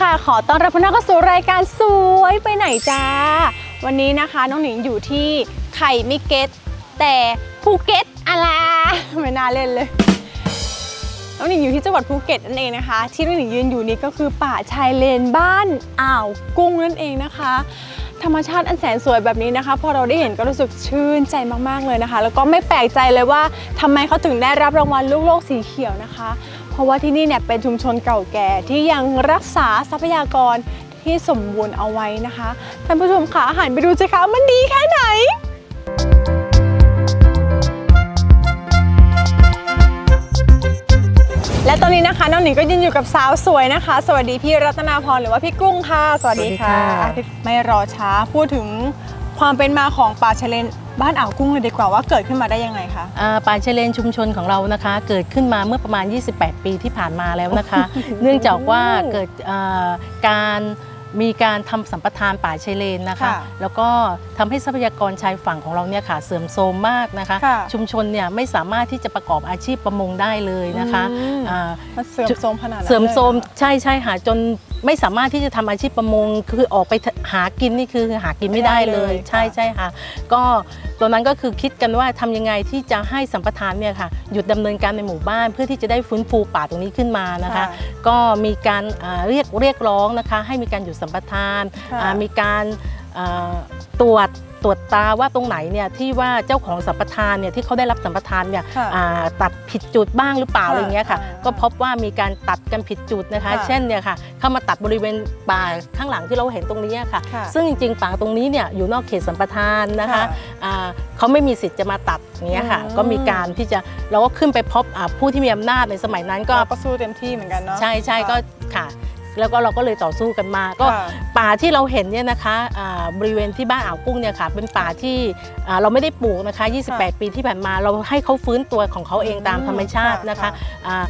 ค่ะ ขอต้อนรับพวกนักเข้าสู่รายการสวยไปไหนจ้า วันนี้นะคะน้องหนิงอยู่ที่ไข่มิเก็ตแต่ภูเก็ตอะไรไม่น่าเล่นเลย น้องหนิงอยู่ที่จังหวัดภูเก็ตนั่นเองนะคะ ที่น้องหนิงยืนอยู่นี้ก็คือป่าชายเลนบ้านอ่าวกุ้งนั่นเองนะคะ ธรรมชาติอันแสนสวยแบบนี้นะคะ พอเราได้เห็นก็รู้สึกชื่นใจมากๆเลยนะคะ แล้วก็ไม่แปลกใจเลยว่าทำไมเขาถึงได้รับรางวัลลูกโลกสีเขียวนะคะ เพราะว่าที่นี่เนี่ยเป็นชุมชนเก่าแก่ที่ยังรักษาทรัพยากรที่สมบูรณ์เอาไว้นะคะท่านผู้ชมคะหันไปดูสิคะมันดีแค่ไหนและตอนนี้นะคะน้องหนิงก็ยืนอยู่กับสาวสวยนะคะ สวัสดีพี่รัตนาพรหรือว่าพี่กุ้งค่ะ สวัสดีค่ะสวัสดีค่ะไม่รอช้าพูดถึงความเป็นมาของป่าชายเลน บ้านอ่าวกุ้งเลยดีกว่าว่าเกิดขึ้นมาได้ยังไงคะ อ่าป่าชายเลนชุมชนของเรานะคะ เกิดขึ้นมาเมื่อประมาณ 28 ปีที่ผ่านมาแล้วนะคะ เนื่องจากว่าเกิดอ่าการมีการทำสัมปทานป่าชายเลนนะคะ ค่ะแล้วก็ทำให้ทรัพยากรชายฝั่งของเราเนี่ยค่ะเสื่อมโทรมมากนะคะ ค่ะ ชุมชนเนี่ยไม่สามารถที่จะประกอบอาชีพประมงได้เลยนะคะอืมอ่า มันเสื่อมโทรมขนาดนั้นเสริมโทรมลยหอใช่ใช่ค่ะจน ไม่สามารถที่จะทำอาชีพประมงคือออกไปหากินนี่คือหากินไม่ได้เลยไม่ได้เลยใช่ค่ะใช่ค่ะ ก็ตอนนั้นก็คือคิดกันว่าทำยังไงที่จะให้สัมปทานเนี่ยค่ะหยุดดำเนินการในหมู่บ้านเพื่อที่จะได้ฟื้นฟูป่าตรงนี้ขึ้นมานะคะ ก็มีการอ่าเรียกเรียกร้องนะคะ ให้มีการหยุดสัมปทานค่ะอ่ามีการอ่าตรวจ ตรวจตาว่าตรงไหนเนี่ยที่ว่าเจ้าของสัมปทานเนี่ยที่เขาได้รับสัมปทานเนี่ยค่ะอ่าตัดผิดจุดบ้างหรือเปล่าค่ะอะไรอย่างเงี้ยค่ะ อ่าก็พบว่ามีการตัดกันผิดจุดนะคะ ค่ะ เช่นเนี่ยค่ะเข้ามาตัดบริเวณป่าข้างหลังที่เราเห็นตรงนี้ค่ะ ค่ะซึ่งจริงๆป่าตรงนี้เนี่ยอยู่นอกเขตสัมปทานนะคะค่ะอ่าเขาไม่มีสิทธิ์จะมาตัดอย่างเงี้ยค่ะ อืม ก็มีการที่จะเราก็ขึ้นไปพบอ่าผู้ที่มีอำนาจในสมัยนั้นก็เราก็สู้เต็มที่เหมือนกันเนาะ ใช่ใช่ค่ะก็ค่ะ แล้วก็เราก็เลยต่อสู้กันมา ก็ค่ะป่าที่เราเห็นเนี่ยนะคะอ่าบริเวณที่บ้านอ่าวกุ้งเนี่ยค่ะ เป็นป่าที่อ่าเราไม่ได้ปลูกนะคะ 28 ปีที่ผ่านมาเราให้เขาฟื้นตัวของเขาเองตามธรรมชาตินะคะค่ะอ่า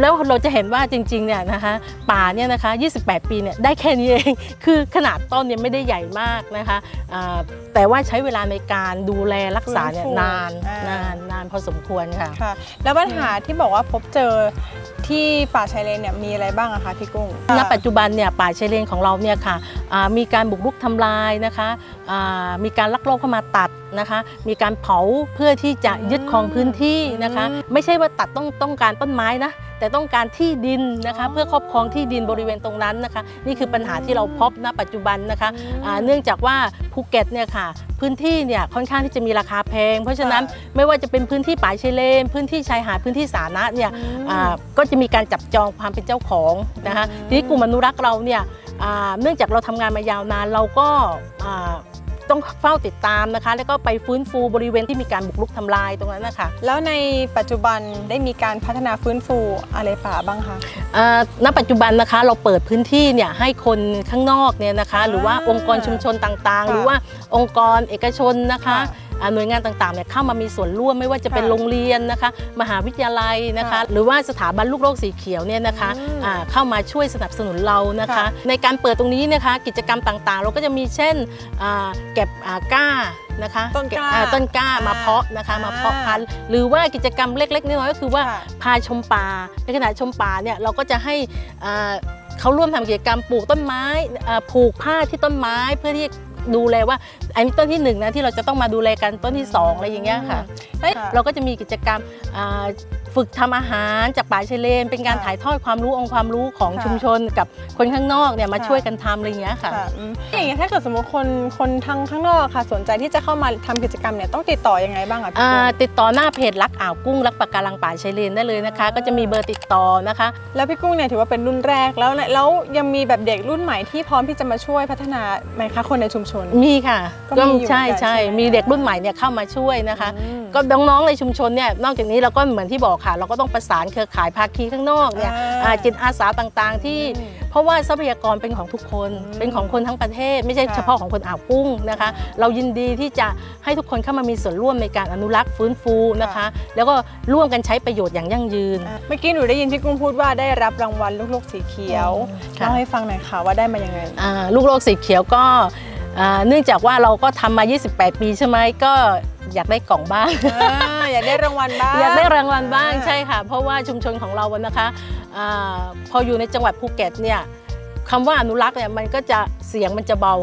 แล้วเราจะเห็นว่าจริงๆเนี่ยนะคะป่าเนี่ยนะคะ 28 ปีเนี่ยได้แค่นี้เอง คือขนาดต้นเนี่ยไม่ได้ใหญ่มากนะคะอ่าแต่ว่าใช้เวลาในการดูแลรักษาเนี่ยฟื้นฟูนานอ่านนานนานพอสมควรค่ะค่ะ แล้วปัญหาที่บอกว่าพบเจอที่ป่าชายเลนเนี่ยมีอะไรบ้างอะคะพี่กุ้งณปัจจุบันเนี่ยป่าชายเลนของเราเนี่ยค่ะอ่ามีการบุกรุกทำลายนะคะอ่ามีการลักลอบเข้ามาตัดนะคะ มีการเผาเพื่อที่จะยึดครองพื้นที่นะคะอืมไม่ใช่ว่าตัดต้องต้องการต้นไม้นะ แต่ต้องการที่ดินนะคะอ๋อเพื่อครอบครองที่ดินบริเวณตรงนั้นนะคะ นี่คือปัญหาที่เราพบณปัจจุบันนะคะอืมอ่าเนื่องจากว่าภูเก็ตเนี่ยค่ะพื้นที่เนี่ยค่อนข้างที่จะมีราคาแพง เพราะฉะนั้นค่ะไม่ว่าจะเป็นพื้นที่ป่าชายเลน พื้นที่ชายหาดพื้นที่สาธารณะเนี่ยอืมอ่าก็จะมีการจับจองความเป็นเจ้าของนะคะอืมทีนี้กลุ่มอนุรักษ์เราเนี่ยอ่าเนื่องจากเราทำงานมายาวนานเราก็อ่า ต้องเฝ้าติดตามนะคะ แล้วก็ไปฟื้นฟูบริเวณที่มีการบุกรุกทำลายตรงนั้นนะคะแล้วในปัจจุบันได้มีการพัฒนาฟื้นฟูอะไรป่าบ้างคะอ่าณปัจจุบันนะคะเราเปิดพื้นที่เนี่ยให้คนข้างนอกเนี่ยนะคะ หรือว่าองค์กรชุมชนต่างๆค่ะหรือว่าองค์กรเอกชนนะคะค่ะอ่า หน่วยงานต่างๆเนี่ยเข้ามามีส่วนร่วมไม่ว่าจะเป็นค่ะโรงเรียนนะคะ มหาวิทยาลัยนะคะค่ะหรือว่าสถาบันลูกโลกสีเขียวเนี่ยนะคะอืมอ่าเข้ามาช่วยสนับสนุนเรานะคะค่ะในการเปิดตรงนี้นะคะ กิจกรรมต่างๆ เราก็จะมีเช่นอ่าเก็บอ่าก้านะคะต้นกล้าเบอ่ต้นกล้าอ่ามมาเพาะนะคะมาเพาะอ่าพันธุ์หรือว่ากิจกรรมเล็กๆน้อยๆก็คือว่าค่ะพาชมป่าในขณะชมป่าเนี่ยเราก็จะให้อ่าเขาร่วมทำกิจกรรมปลูกต้นไม้อ่าผูกผ้าที่ต้นไม้เพื่อที่ ดูแลว่าอันนี้ต้นที่หนึ่งนะที่เราจะต้องมาดูแลกันต้นที่สองอะไรอย่างเงี้ยค่ะเอ้ยเราก็จะมีกิจกรรมอ่าฝึกทำอาหารจากป่าชายเลน เป็นการค่ะถ่ายทอดความรู้องค์ความรู้ของค่ะชุมชนกับคนข้างนอกเนี่ยมาค่ะช่วยกันทำอะไรอย่างเงี้ยค่ะค่ะอืมอย่างเงี้ยถ้าเกิดสมมติคนคนทางข้างนอกค่ะ สนใจที่จะเข้ามาทำกิจกรรมเนี่ยต้องติดต่อยังไงบ้างอะพี่อ่ากุ้งติดต่อหน้าเพจรักอ่าวกุ้งรักปะการังป่าชายเลนได้เลยนะคะอ่าก็จะมีเบอร์ติดต่อนะคะ แล้วพี่กุ้งเนี่ยถือว่าเป็นรุ่นแรกแล้วเนี่ยแล้วยังมีแบบเด็กรุ่นใหม่ที่พร้อมที่จะมาช่วยพัฒนาไหมคะคนในชุมชน มีค่ะก็มีอยู่ใช่เหมือนกันใช่ใช่ไหมมีเด็กรุ่นใหม่เนี่ยเข้ามาช่วยนะคะอืมก็น้องๆในชุมชนเนี่ยนอกจากนี้เราก็เหมือนที่บอกค่ะ เราก็ต้องประสานเครือข่ายภาคีข้างนอกเนี่ยอ่าอ่าจิตอาสาต่างๆ ที่อืมเพราะว่าทรัพยากรเป็นของทุกคนอืมเป็นของคนทั้งประเทศ ไม่ใช่ค่ะเฉพาะของคนอ่าวกุ้งนะคะ เรายินดีที่จะให้ทุกคนเข้ามามีส่วนร่วมในการอนุรักษ์ฟื้นฟูนะคะ แล้วก็ร่วมกันใช้ประโยชน์อย่างยั่งยืนอะเมื่อกี้หนูได้ยินพี่กุ้งพูดว่าได้รับรางวัลลูกโลกสีเขียวค่ะเล่าให้ฟังหน่อยค่ะว่าได้มายังไงอ่าลูกโลกสีเขียวก็อ่าเนื่องจากว่าเราก็ทำมา 28 ปีใช่ไหมก็ อยากได้กล่องบ้างอ่าอยากได้รางวัลบ้าง อยากได้รางวัลบ้างอ่าใช่ค่ะ เพราะว่าชุมชนของเราอะนะคะอาพออยู่ในจังหวัดภูเก็ตเนี่ยคำว่าอนุรักษ์เนี่ยมันก็จะเสียงมันจะเบา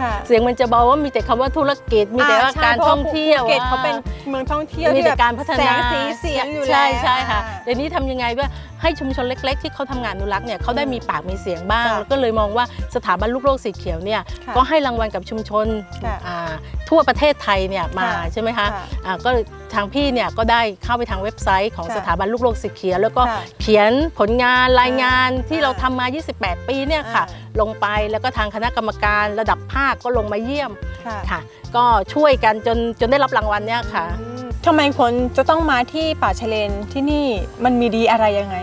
ค่ะเสียงมันจะเบาว่ามีแต่คำว่าธุรกิจมีแต่ว่าอ่ใช่การพะท่องเที่ยวภูเก็ตเขาเป็นอ่เมืองท่องเที่ยวมีที่แต่แบบการพัฒนาแสงสีเสียงอยู่แล้ว ใช่ใช่ค่ะอ่าเดี๋ยวนี้ทำยังไงว่า ให้ชุมชนเล็ก ๆ ที่เขาทำงานอนุรักษ์เนี่ยเขาได้อืมมีปากมีเสียงบ้างค่ะแล้วก็เลยมองว่าสถาบันลูกโลกสีเขียวเนี่ยค่ะก็ให้รางวัลกับชุมชนค่ะอ่าทั่วประเทศไทยเนี่ยมาค่ะใช่ไหมคะค่ะอ่าก็ทางพี่เนี่ยก็ได้เข้าไปทางเว็บไซต์ของค่ะสถาบันลูกโลกสีเขียวแล้วก็ค่ะเขียนผลงานรายงานที่อ่าเราทำมา 28 ปีเนี่ยค่ะอ่ลงไปแล้วก็ทางคณะกรรมการระดับภาคก็ลงมาเยี่ยมค่ะค่ะก็ช่วยกันจนจนได้รับรางวัลเนี่ยค่ะอืม ทำไมคนจะต้องมาที่ป่าชะเลนที่นี่มันมีดีอะไรยังไง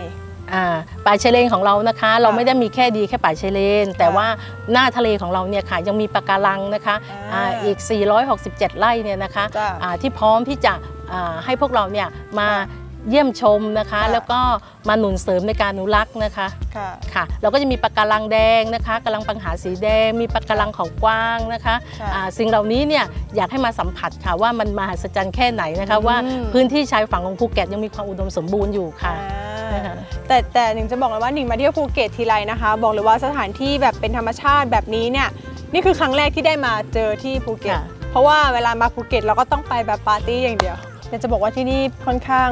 อ่าป่าชายเลนของเรานะคะ เราไม่ได้มีแค่ดีแค่ป่าชายเลน แต่ว่าหน้าทะเลของเราเนี่ยค่ะยังมีปะการังนะคะอ่าอ่าอีก 467 ไร่เนี่ยนะคะจ้ะอ่าที่พร้อมที่จะอ่าให้พวกเราเนี่ยมาค่ะ เยี่ยมชมนะคะ ค่ะ แล้วก็มาหนุนเสริมในการอนุรักษ์นะคะค่ะ ค่ะ เราก็จะมีปะการังแดงนะคะกำลังปังหาสีแดง มีปะการังเขากว้างนะคะค่ะอ่าสิ่งเหล่านี้เนี่ยอยากให้มาสัมผัสค่ะว่ามันมหัศจรรย์แค่ไหนนะคะอืมว่าพื้นที่ชายฝั่งของภูเก็ตยังมีความอุดมสมบูรณ์อยู่ค่ะ อ่านะคะแต่แต่หนิงจะบอกเลยว่าหนิงมาเที่ยวภูเก็ตทีไรนะคะ บอกเลยว่าสถานที่แบบเป็นธรรมชาติแบบนี้เนี่ยนี่คือครั้งแรกที่ได้มาเจอที่ภูเก็ตค่ะ เพราะว่าเวลามาภูเก็ตเราก็ต้องไปแบบปาร์ตี้อย่างเดียวอยากจะบอกว่าที่นี่ค่อนข้าง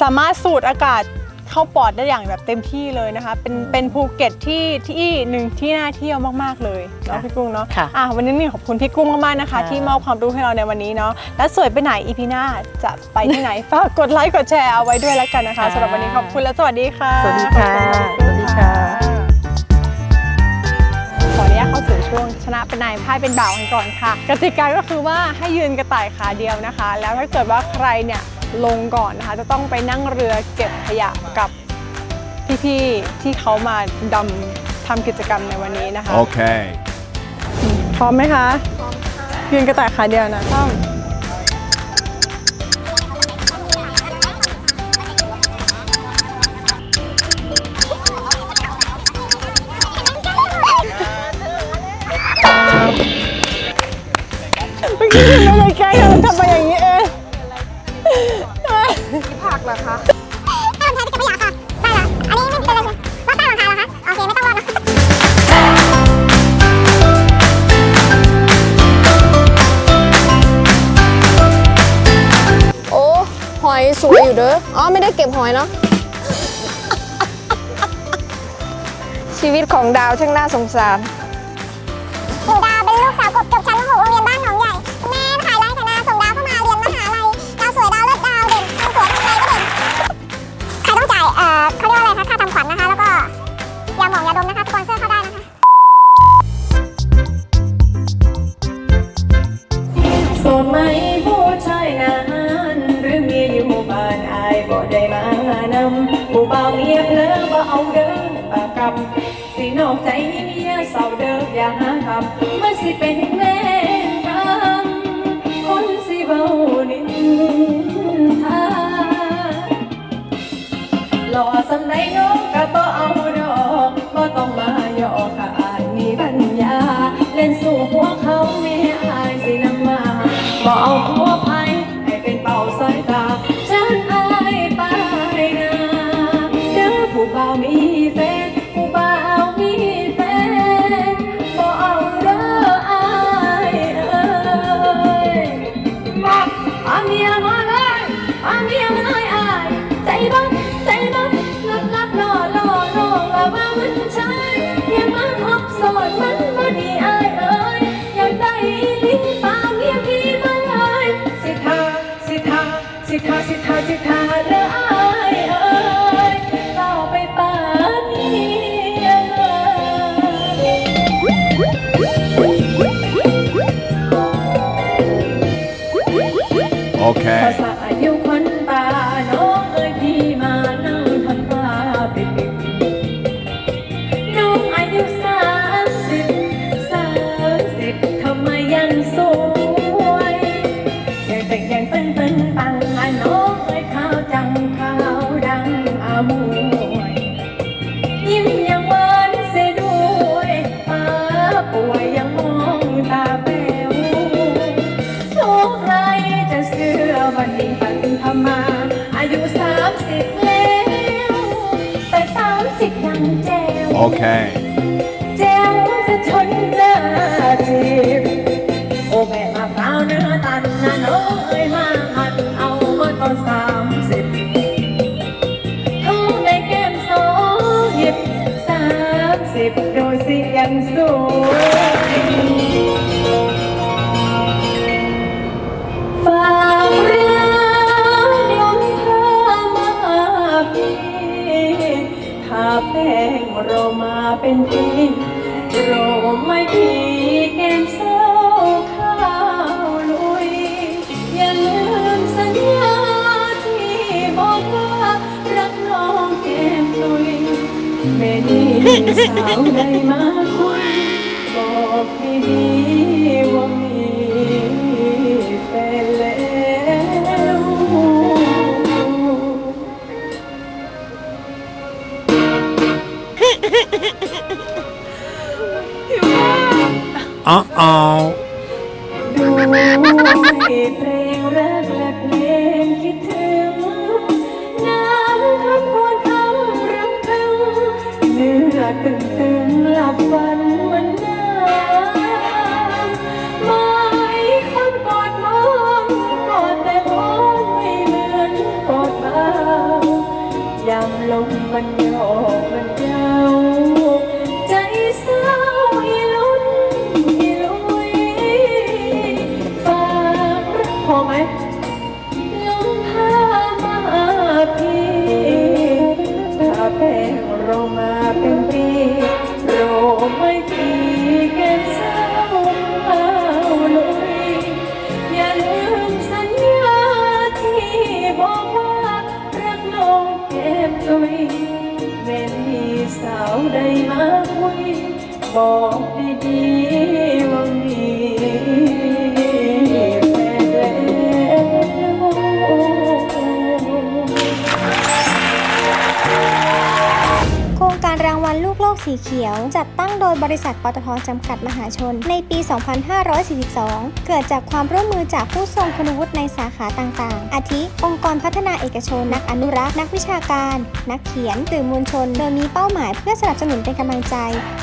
สามารถสูดอากาศเข้าปอดได้อย่างแบบเต็มที่เลยนะคะ เป็นเป็นภูเก็ตที่ที่หนึ่งที่น่าเที่ยวมากๆเลยเนาะค่ะพี่กุ้งเนาะค่ะอะวันนี้หนิงขอบคุณพี่กุ้งมากๆนะคะ ค่ะ ที่มอบความรู้ให้เราในวันนี้เนาะและสวยไปไหนอีพีหน้าจะไปที่ไหน ฝากกดไลค์กดแชร์เอาไว้ด้วยแล้วกันนะคะสำหรับวันนี้ขอบคุณและสวัสดีค่ะสวัสดีค่ะขอบณสวัสดีค่ะ ขออนุญาตเข้าสู่ช่วงชนะเป็นนายพ่ายเป็นบ่าวกันก่อนค่ะ กติกาก็คือว่าให้ยืนกระต่ายขาเดียวนะคะ แล้วถ้าเกิดว่าใครเนี่ย ลงก่อนนะคะ จะต้องไปนั่งเรือเก็บขยะกับพี่ๆที่เขามาดำทำกิจกรรมในวันนี้นะคะ Okay. พร้อมไหมคะ พร้อมค่ะยืนกระต่ายขาเดียวนะต้องเมื่อกี้ไม่ได้แกล้งกันทำไมอย่างนี้ เองผักเหรอคะเริ่มใช้จะขยะค่ะได้ละอันนี้ไม่เป็นไรว่าตั้งราคาแล้วคะโอเคไม่ต้องรอแล้วโอ้หอยสวยอยู่เด้ออ๋อไม่ได้เก็บหอยเนาะชีวิตของดาวช่างน่าสงสาร ยาดมนะคะสปอนเซอร์เข้าได้นะคะโสดไหมผู้ชายนั้นหรือเมียอยู่บ้านอายบ่ได้มานำผู้เบาเมียเพลอบ่เอาเดินปากกับสินอกใจเมียเศร้าเดิมอย่าหาทำมันสิเป็นเวรกรรมคนสิเบานินทาหล่อสำในน้องก็บ่เอา พ ภา Okay. ษาอายุคนตาน้องเอ้ยพี่มานั่งทำผ้าปิดน้องอายุสามสิบสามสิบทำไมยังสวยยังแต่งยังตึงตึงตังอะน้องเอ้ยขาวจังขาวดังอามวยยิ้มามสิบแล้ามสิบยังจะชนหน้าจีบโอ้แม่มะพร้าวเนื้อตันนะน้องเอ้ยมาหัดเอาเมาตอนสามสิบเขาได้แก้มสองหยิบสามสิบโดยเสียงสวยฝากรักลมพามาพี่ถ้าแป้ รามาเป็นปีเรไม่พี่แกมเศร้าข้าวลุย อย่าลืมสัญญาที่บอกว่ารักน้องแกมตุยไม่ดีสาวได้มา Uh-oh. ด้วเพลงรักและเพลงคิดถึงน้ำทับควรคำรำพึงเนื้อตึงตึงหลับฝันมันน้ำไม่คำกอดมองกอดแต่มองไม่เหมือนกอดบ้ายามลมมันโยกมันยา สาวใดมาคุย บอกดีๆว่ามี สีเขียว จัดตั้งโดยบริษัทปตทจำกัดมหาชน ในปี 2542 เกิดจากความร่วมมือจากผู้ทรงคุณวุฒิในสาขาต่างๆ อาทิ องค์กรพัฒนาเอกชน นักอนุรักษ์ นักวิชาการ นักเขียนสื่อมวลชน โดยมีเป้าหมายเพื่อสนับสนุนเป็นกำลังใจ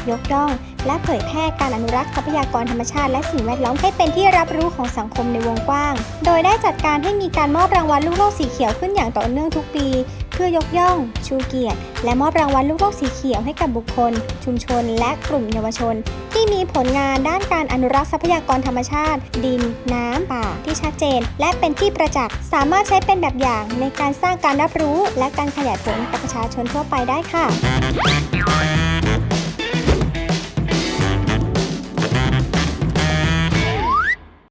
ยกย่อง และเผยแพร่การอนุรักษ์ทรัพยากรธรรมชาติและสิ่งแวดล้อมให้เป็นที่รับรู้ของสังคมในวงกว้าง โดยได้จัดการให้มีการมอบรางวัลลูกโลกสีเขียวขึ้นอย่างต่อเนื่องทุกปี เพื่อยกย่อง ชูเกียรติ และมอบรางวัลลูกโลกสีเขียวให้กับบุคคล ชุมชน และกลุ่มเยาวชน ที่มีผลงานด้านการอนุรักษ์ทรัพยากรธรรมชาติ ดิน น้ำป่า ที่ชัดเจน และเป็นที่ประจักษ์ สามารถใช้เป็นแบบอย่างในการสร้างการรับรู้ และการขยายผลกับประชาชนทั่วไปได้ค่ะ